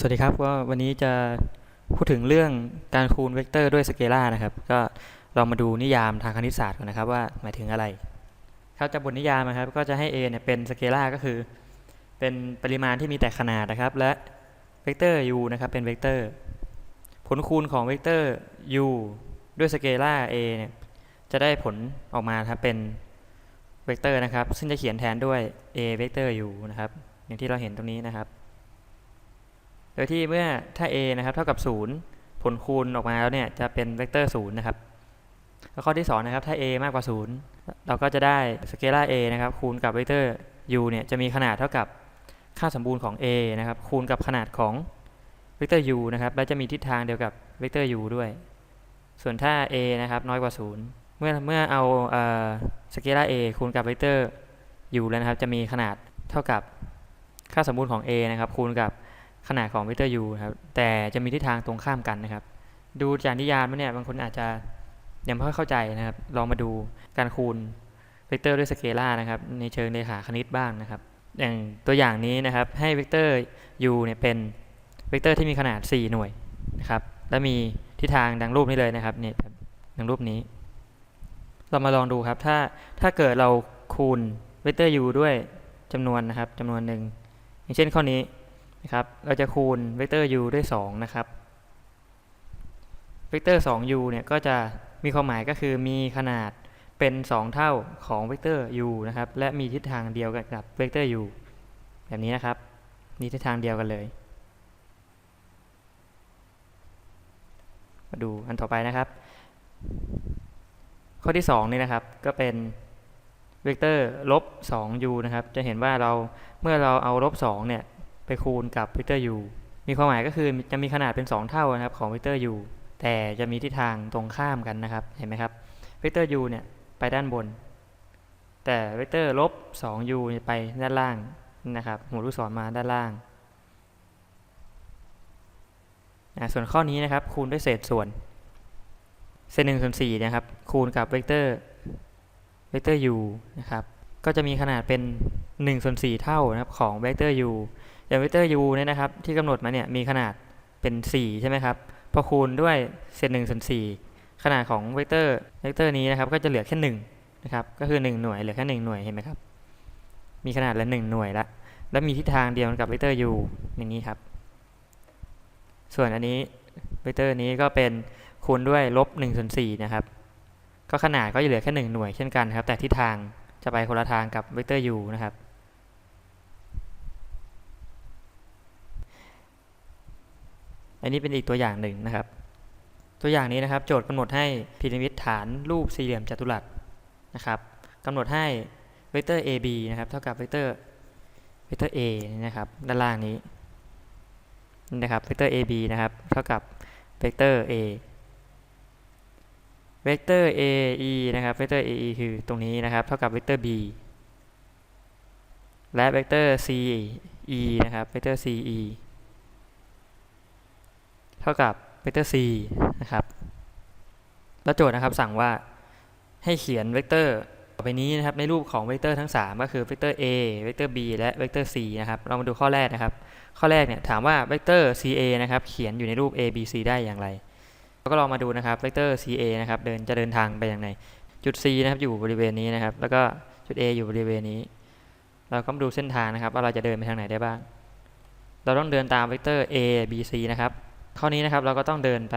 สวัสดีครับก็วันนี้จะพูดถึงเรื่องการคูณเวกเตอร์ด้วยสเกลานะครับ ก็เรามาดูนิยามทางคณิตศาสตร์ก่อนนะครับว่าหมายถึงอะไรครับจากบทนิยามนะครับ ก็จะให้ a เนี่ยเป็นสเกลาก็คือ เป็นปริมาณที่มีแต่ขนาดนะครับ และเวกเตอร์ u นะครับเป็นเวกเตอร์ ผลคูณของเวกเตอร์ u ด้วยสเกลา a เนี่ยจะได้ผลออกมาครับเป็นเวกเตอร์นะครับ ซึ่งจะเขียนแทนด้วย a เวกเตอร์ u นะครับอย่างที่เราเห็นตรงนี้นะครับ ดยที่เมื่อถ้า a นะครับเท่ากับ 0 ผลคูณออกมาแล้วเนี่ยจะเป็นเวกเตอร์0นะครับแล้วข้อที่2นะครับถ้า a มากกว่า 0 เราก็จะได้สเกลา a นะครับคูณกับเวกเตอร์ u เนี่ยจะมีขนาดเท่ากับค่าสมบูรณ์ของ a นะครับคูณกับขนาดของเวกเตอร์ u นะครับและจะมีทิศทางเดียวกับเวกเตอร์ u ด้วย ส่วนถ้า a นะครับน้อยกว่า 0 เมื่อเมื่อเอาสเกลา a คูณกับเวกเตอร์ u แล้วนะครับจะมีขนาดเท่ากับค่าสมบูรณ์ของ a นะครับคูณกับ ขนาดของเวกเตอร์ u ครับ แต่จะมีทิศทางตรงข้ามกันนะครับ ดูจากนิยามแล้วเนี่ยบางคนอาจจะยังไม่ค่อยเข้าใจนะครับ ลองมาดูการคูณเวกเตอร์ด้วยสเกลานะครับ ในเชิงเลขาคณิตบ้างนะครับ อย่างตัวอย่างนี้นะครับ ให้เวกเตอร์ u เนี่ยเป็นเวกเตอร์ที่มีขนาด 4 หน่วยนะครับ และมีทิศทางดังรูปนี้เลยนะครับเนี่ยดังรูปนี้ เรามาลองดูครับ ถ้าถ้าเกิดเราคูณเวกเตอร์ u ด้วยจำนวนนะครับจำนวนหนึ่งอย่างเช่นข้อนี้ นะครับ เราจะคูณเวกเตอร์ u ด้วย 2 นะครับ เวกเตอร์ 2u เนี่ยก็จะมีความหมายก็คือมีขนาดเป็น 2 เท่าของเวกเตอร์ u นะครับ และมีทิศทางเดียวกันกับเวกเตอร์ u แบบนี้นะครับ มีทิศทางเดียวกันเลย มาดูอันต่อไปนะครับ ข้อที่ 2 นี่นะครับก็เป็นเวกเตอร์ลบ 2u นะครับ จะเห็นว่าเราเมื่อเราเอาลบ2เนี่ย ไปคูณกับเวกเตอร์ u มีความหมายก็คือจะมีขนาดเป็น 2 เท่านะครับของเวกเตอร์ u แต่จะมีทิศทางตรงข้ามกันนะครับเห็นไหมครับเวกเตอร์ u เนี่ยไปด้านบน แต่เวกเตอร์ลบ 2u เนี่ยไปด้านล่างนะครับหัวลูกศรมาด้านล่างส่วนข้อนี้นะครับคูณด้วยเศษส่วนเศษหนึ่งส่วนสี่นะครับคูณกับเวกเตอร์เวกเตอร์ u นะครับก็จะมีขนาดเป็น1ส่วน4เท่านะครับของเวกเตอร์ u อย่างเวกเตอร์ u เนี่ยนะครับที่กำหนดมาเนี่ยมีขนาดเป็น 4 ใช่ไหมครับ พอคูณด้วยเศษ1ส่วน4ขนาดของเวกเตอร์เวกเตอร์นี้นะครับก็จะเหลือแค่1นะครับก็คือ 1 หน่วยเหลือแค่1หน่วยเห็นไหมครับ มีขนาดละ1หน่วยละแล้วมีทิศทางเดียวกับเวกเตอร์ u อย่างนี้ครับ ส่วนอันนี้เวกเตอร์นี้ก็เป็นคูณด้วยลบ1ส่วน4นะครับก็ขนาดก็จะเหลือแค่1หน่วยเช่นกันครับ แต่ทิศทางจะไปคนละทางกับเวกเตอร์ u นะครับ อันนี้เป็นอีกตัวอย่างหนึ่งนะครับ ตัวอย่างนี้นะครับ โจทย์กำหนดให้พีระมิดฐานรูปสี่เหลี่ยมจัตุรัสนะครับกำหนดให้เวกเตอร์ ab นะครับเท่ากับเวกเตอร์เวกเตอร์ a นะครับด้านล่างนี้นี่นะครับเวกเตอร์ ab นะครับเท่ากับเวกเตอร์ a เวกเตอร์ ae นะครับเวกเตอร์ ae คือตรงนี้นะครับเท่ากับเวกเตอร์ b และเวกเตอร์ ce นะครับเวกเตอร์ ce เท่ากับเวกเตอร์ c นะครับ แล้วโจทย์นะครับสั่งว่าให้เขียนเวกเตอร์ต่อไปนี้นะครับในรูปของเวกเตอร์ทั้ง 3 ก็คือเวกเตอร์ a เวกเตอร์ b และเวกเตอร์ c นะครับเรามาดูข้อแรกนะครับ ข้อแรกเนี่ยถามว่าเวกเตอร์ ca นะครับเขียนอยู่ในรูป a b c ได้อย่างไรเราก็ลองมาดูนะครับเวกเตอร์ ca นะครับเดินจะเดินทางไปอย่างไรจุด c นะครับอยู่บริเวณนี้นะครับ แล้วก็จุด a อยู่บริเวณนี้ เราก็มาดูเส้นทางนะครับว่าเราจะเดินไปทางไหนได้บ้าง เราต้องเดินตามเวกเตอร์ a b c นะครับ ข้อนี้นะครับเราก็ต้องเดินไป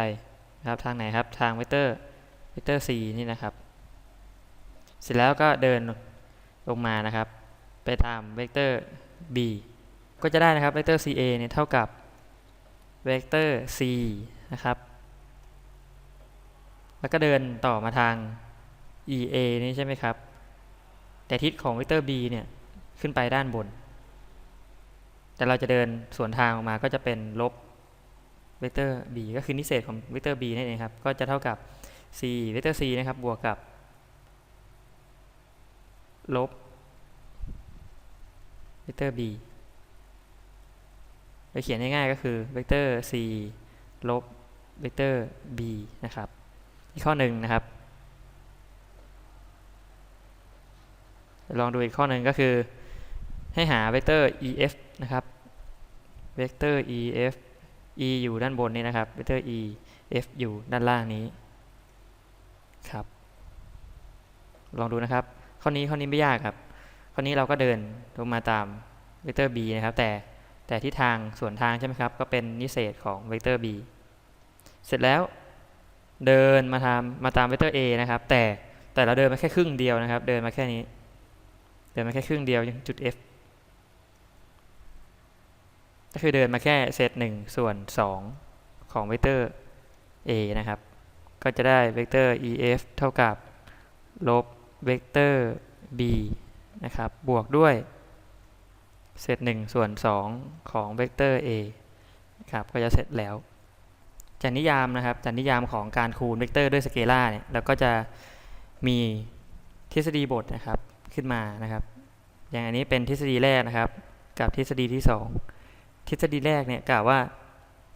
นะครับทางไหนครับทางเวกเตอร์เวกเตอร์ c นี่นะครับ เสร็จแล้วก็เดินลงมานะครับ ไปตามเวกเตอร์ b ก็จะได้นะครับเวกเตอร์ ca เนี่ยเท่ากับเวกเตอร์ c นะครับ แล้วก็เดินต่อมาทาง ea นี่ใช่ไหมครับ แต่ทิศของเวกเตอร์ b เนี่ยขึ้นไปด้านบน แต่เราจะเดินสวนทางออกมาก็จะเป็นลบ เวกเตอร์ b ก็คือนิเศษของเวกเตอร์ b นั่นเองครับ ก็จะเท่ากับ c เวกเตอร์ c นะครับ บวกกับ ลบเวกเตอร์ b ไปเขียนง่ายๆก็คือเวกเตอร์ c ลบเวกเตอร์ b นะครับ อีกข้อหนึ่งนะครับ ลองดูอีกข้อหนึ่งก็คือ ให้หาเวกเตอร์ ef นะครับ เวกเตอร์ ef e อยู่ด้านบนนี้นะครับเวกเตอร์ e f อยู่ด้านล่างนี้ครับ ลองดูนะครับ ข้อนี้ข้อนี้ไม่ยากครับ ข้อนี้เราก็เดินลงมาตามเวกเตอร์ b นะครับ แต่แต่ที่ทางส่วนทางใช่ไหมครับ ก็เป็นนิเศษของเวกเตอร์ b เสร็จแล้วเดินมาทำมาตามเวกเตอร์ a นะครับ แต่แต่เราเดินมาแค่ครึ่งเดียวนะครับ เดินมาแค่นี้ เดินมาแค่ครึ่งเดียวยังจุด f ก็คือเดินมาแค่เศษหนึ่งส่วน 2 ของเวกเตอร์ a นะครับ ก็จะได้เวกเตอร์ ef เท่ากับลบเวกเตอร์ b นะครับ บวกด้วยเศษ1ส่วน 2 ของเวกเตอร์ a ครับ ก็จะเสร็จแล้วจากนิยามนะครับจากนิยามของการคูณเวกเตอร์ด้วยสเกลาเนี่ยเราก็จะมีทฤษฎีบทนะครับขึ้นมานะครับ อย่างอันนี้เป็นทฤษฎีแรกนะครับ กับทฤษฎีที่ 2 ทฤษฎีแรกเนี่ยกล่าวว่า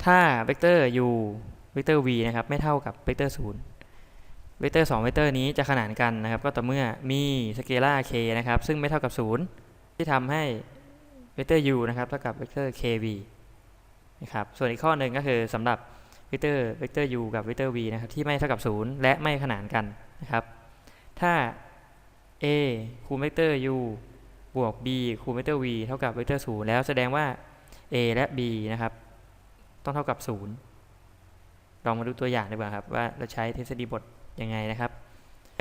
ถ้าเวกเตอร์ u เวกเตอร์ v นะครับไม่เท่ากับเวกเตอร์0เวกเตอร์2เวกเตอร์นี้จะขนานกันนะครับ ก็ต่อเมื่อมีสเกลา k นะครับ ซึ่งไม่เท่ากับ0ที่ทำให้เวกเตอร์ u นะครับเท่ากับเวกเตอร์ kv นะครับส่วนอีกข้อหนึ่งก็คือสำหรับเวกเตอร์เวกเตอร์ u กับเวกเตอร์ v นะครับที่ไม่เท่ากับ0และไม่ขนานกันนะครับ ถ้า a คูณเวกเตอร์ u บวก b คูณเวกเตอร์ v เท่ากับเวกเตอร์0แล้วแสดงว่า a และ b นะครับ ต้องเท่ากับ 0 ลองมาดูตัวอย่างดีกว่าครับ ว่าเราใช้ทฤษฎีบทยังไงนะครับ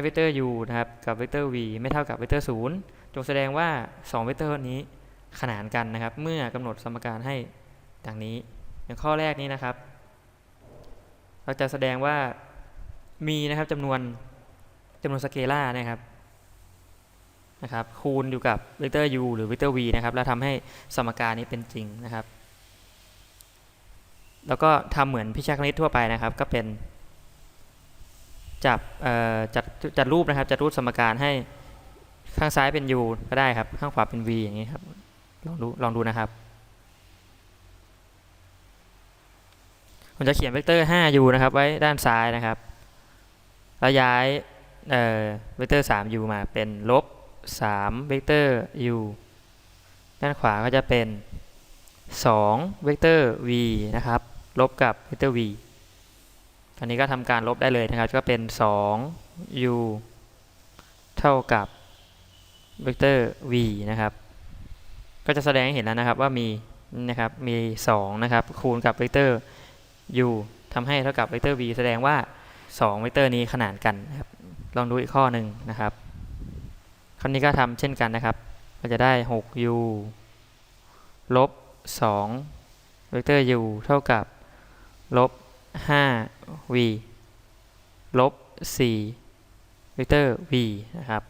เวกเตอร์ u นะครับ กับเวกเตอร์ v ไม่เท่ากับเวกเตอร์ 0 จงแสดงว่า 2 เวกเตอร์นี้ขนานกันนะครับ เมื่อกำหนดสมการให้ดังนี้อย่างข้อแรกนี้นะครับ เราจะแสดงว่ามีนะครับจำนวนจำนวนสเกลานะครับ นะครับคูณอยู่กับเวกเตอร์ u หรือเวกเตอร์ v นะครับแล้วทำให้สมการนี้เป็นจริงนะครับ แล้วก็ทำเหมือนพิชาคณิตทั่วไปนะครับ ก็เป็นจับจัดจัดรูปนะครับจัดรูปสมการให้ข้างซ้ายเป็น u ก็ได้ครับ ข้างขวาเป็น v อย่างนี้ครับลองดูลองดูนะครับผมจะเขียนเวกเตอร์ 5u นะครับ ไว้ด้านซ้ายนะครับ แล้วย้ายเวกเตอร์ 3u มาเป็นลบ 3 เวกเตอร์ u ด้านขวาก็จะเป็น 2 เวกเตอร์ v นะครับ ลบกับเวกเตอร์ v อันนี้ก็ทำการลบได้เลยนะครับ ก็เป็น 2 u เท่ากับเวกเตอร์ v นะครับ ก็จะแสดงให้เห็นแล้วนะครับว่ามีนะครับ มี 2 นะครับ คูณกับเวกเตอร์ u ทำให้เท่ากับเวกเตอร์ v แสดงว่า 2 เวกเตอร์นี้ขนานกันนะครับ ลองดูอีกข้อหนึ่งนะครับ ราวนี้ก็ทำเช่นกันนะครับก็จะได้ 6u ลบ 2 เวกเตอร์ u เท่ากับ ลบ 5v ลบ 4 เวกเตอร์ v นะครับ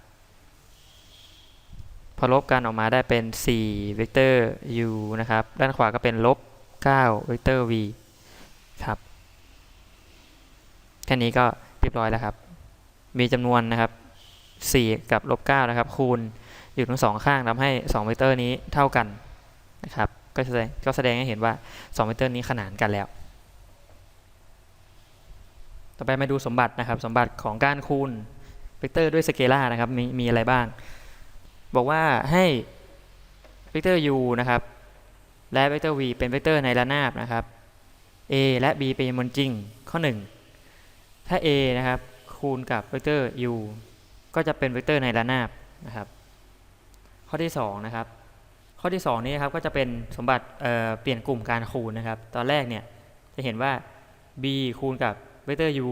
พอลบกันออกมาได้เป็น 4 เวกเตอร์ u นะครับ ด้านขวาก็เป็นลบ 9 เวกเตอร์ v ครับ แค่นี้ก็เรียบร้อยแล้วครับ มีจำนวนนะครับ 4 กับลบ9นะครับ คูณอยู่ทั้งสองข้างทำให้2เวกเตอร์นี้เท่ากันนะครับก็แสดงก็แสดงให้เห็นว่า2เวกเตอร์นี้ขนานกันแล้ว ต่อไปมาดูสมบัตินะครับ สมบัติของการคูณเวกเตอร์ด้วยสเกลาร์นะครับมีมีอะไรบ้าง บอกว่าให้เวกเตอร์ u นะครับ และเวกเตอร์ v เป็นเวกเตอร์ในระนาบนะครับ a และ b เป็นจำนวนจริงข้อ 1 ถ้า a นะครับคูณกับเวกเตอร์ u ก็จะเป็นเวกเตอร์ในระนาบนะครับ ข้อที่2นะครับ ข้อที่2นี้ครับก็จะเป็นสมบัติเเปลี่ยนกลุ่มการคูณนะครับ ตอนแรกเนี่ยจะเห็นว่า b คูณกับเวกเตอร์ u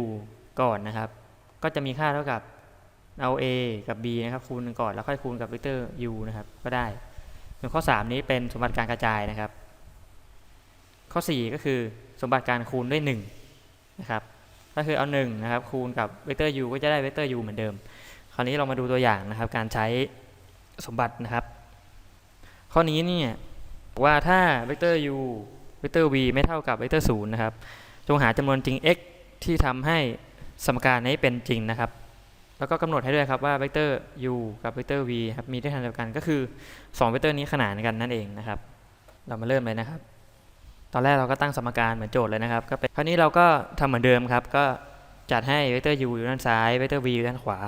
ก่อนนะครับ ก็จะมีค่าเท่ากับเอา a กับ b นะครับคูณก่อนแล้วค่อยคูณกับเวกเตอร์ u นะครับก็ได้ส่วนข้อ 3 นี้เป็นสมบัติการกระจายนะครับ ข้อ 4 ก็คือสมบัติการคูณด้วย1นะครับก็คือเอา1นะครับคูณกับเวกเตอร์ u ก็จะได้เวกเตอร์ u เหมือนเดิม คราวนี้เรามาดูตัวอย่างนะครับ การใช้สมบัตินะครับ ข้อนี้เนี่ยว่าถ้าเวกเตอร์ u เวกเตอร์ v ไม่เท่ากับเวกเตอร์0นะครับ จงหาจำนวนจริง x ที่ทำให้สมการนี้เป็นจริงนะครับ แล้วก็กำหนดให้ด้วยครับว่าเวกเตอร์ u กับเวกเตอร์ v ครับมีด้วยกันเดียวกันก็คือ2เวกเตอร์นี้ขนานกันนั่นเองนะครับ เรามาเริ่มเลยนะครับ ตอนแรกเราก็ตั้งสมการเหมือนโจทย์เลยนะครับ ก็เป็นคราวนี้เราก็ทำเหมือนเดิมครับ ก็จัดให้เวกเตอร์ u อยู่ด้านซ้ายเวกเตอร์ v อยู่ด้านขวา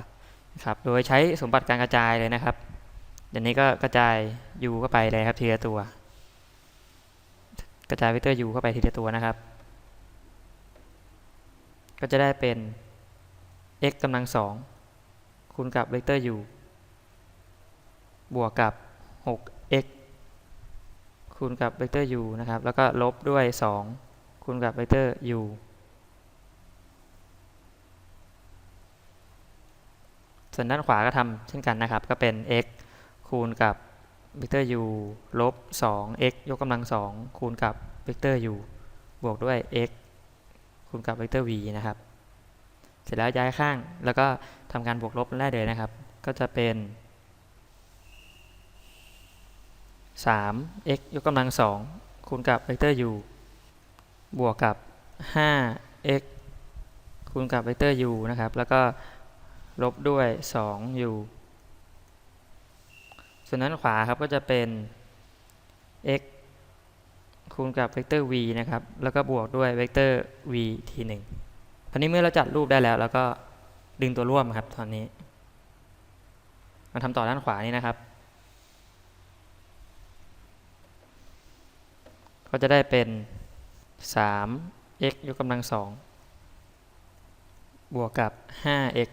ครับโดยใช้สมบัติการกระจายเลยนะครับเดี๋ยวนี้ก็กระจาย u เข้าไปเลยครับทีละตัว กระจายเวกเตอร์ u เข้าไปทีละตัวนะครับ ก็จะได้เป็น x กำลังสองคูณกับเวกเตอร์ u บวกกับ 6x คูณกับเวกเตอร์ u นะครับ แล้วก็ลบด้วย 2 คูณกับเวกเตอร์ u ส่วนด้านขวาก็ทำเช่นกันนะครับ ก็เป็น x คูณกับเวกเตอร์ u ลบ 2x ยกกำลัง 2 คูณกับเวกเตอร์ u บวกด้วย x คูณกับเวกเตอร์ v นะครับ เสร็จแล้วย้ายข้างแล้วก็ทำการบวกลบได้เลยนะครับ ก็จะเป็น 3x ยกกำลัง 2 คูณกับเวกเตอร์ u บวกกับ 5x คูณกับเวกเตอร์ u นะครับ แล้วก็ ลบด้วย 2u ส่วนด้านขวาครับก็จะเป็น x คูณกับเวกเตอร์ v นะครับ แล้วก็บวกด้วยเวกเตอร์ v ทีหนึ่งตอนนี้เมื่อเราจัดรูปได้แล้วแล้วก็ดึงตัวร่วมครับตอนนี้ มาทำต่อด้านขวานี้นะครับ ก็จะได้เป็น 3x ยกกำลัง2บวกกับ 5x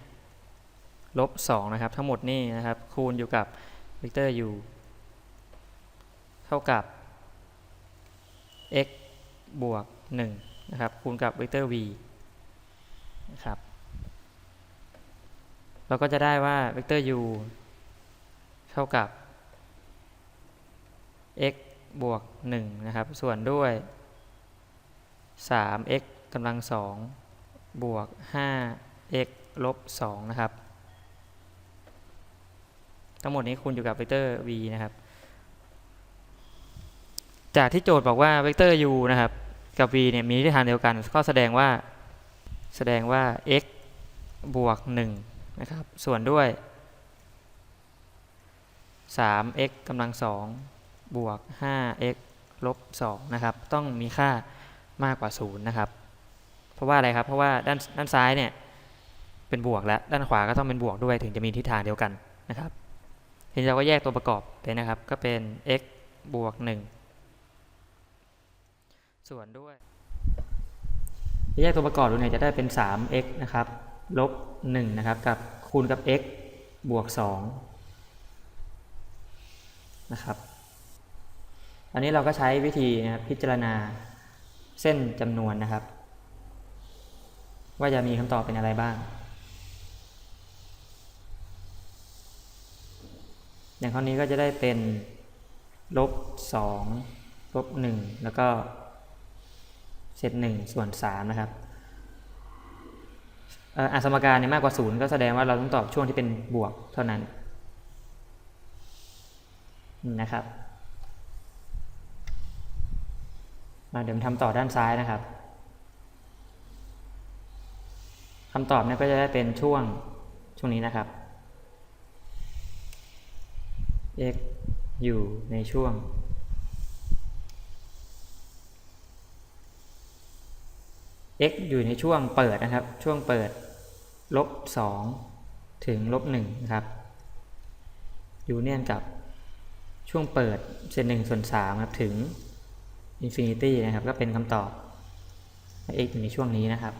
ลบ2นะครับ ทั้งหมดนี่นะครับ คูณอยู่กับเวกเตอร์ u เท่ากับ x บวก1นะครับ คูณกับเวกเตอร์ v นะครับ เราก็จะได้ว่าเวกเตอร์ u เท่ากับ x บวก1นะครับ ส่วนด้วย 3x กำลัง2บวก 5x ลบ2นะครับ ทั้งหมดนี้คูณอยู่กับเวกเตอร์ v นะครับ จากที่โจทย์บอกว่าเวกเตอร์ u นะครับ กับ v เนี่ยมีทิศทางเดียวกันก็แสดงว่าแสดงว่า x บวก1นะครับส่วนด้วย 3x กำลัง2บวก 5x ลบ2นะครับ ต้องมีค่ามากกว่า 0 นะครับ เพราะว่าอะไรครับ เพราะว่าด้านด้านซ้ายเนี่ยเป็นบวกแล้ว ด้านขวาก็ต้องเป็นบวกด้วยถึงจะมีทิศทางเดียวกันนะครับ ทีนี้เราก็แยกตัวประกอบไปนะครับ ก็เป็น x บวก 1 ส่วนด้วยแยกตัวประกอบดูเนี่ยจะได้เป็น 3x นะครับ ลบ 1 นะครับ กับคูณกับ x บวก 2 นะครับ อันนี้เราก็ใช้วิธีนะครับพิจารณาเส้นจำนวนนะครับ ว่าจะมีคำตอบเป็นอะไรบ้าง อย่างข้อนี้ก็จะได้เป็นลบ2ลบ1แล้วก็เศษ1ส่วน3นะครับอ่ออะสมการเนี่ยมากกว่า0ก็แสดงว่าเราต้องตอบช่วงที่เป็นบวกเท่านั้นนะครับมาเดี๋ยวทำต่อด้านซ้ายนะครับคำตอบเนี่ยก็จะได้เป็นช่วงช่วงนี้นะครับ x อยู่ในช่วง x อยู่ในช่วงเปิดนะครับ ช่วงเปิดลบ2ถึงลบ1นะครับ อยู่เนียกับช่วงเปิดเศษหนึ่งส่วน3ครับถึงอินฟินิตี้นะครับ ก็เป็นคำตอบ x อยู่ในช่วงนี้นะครับ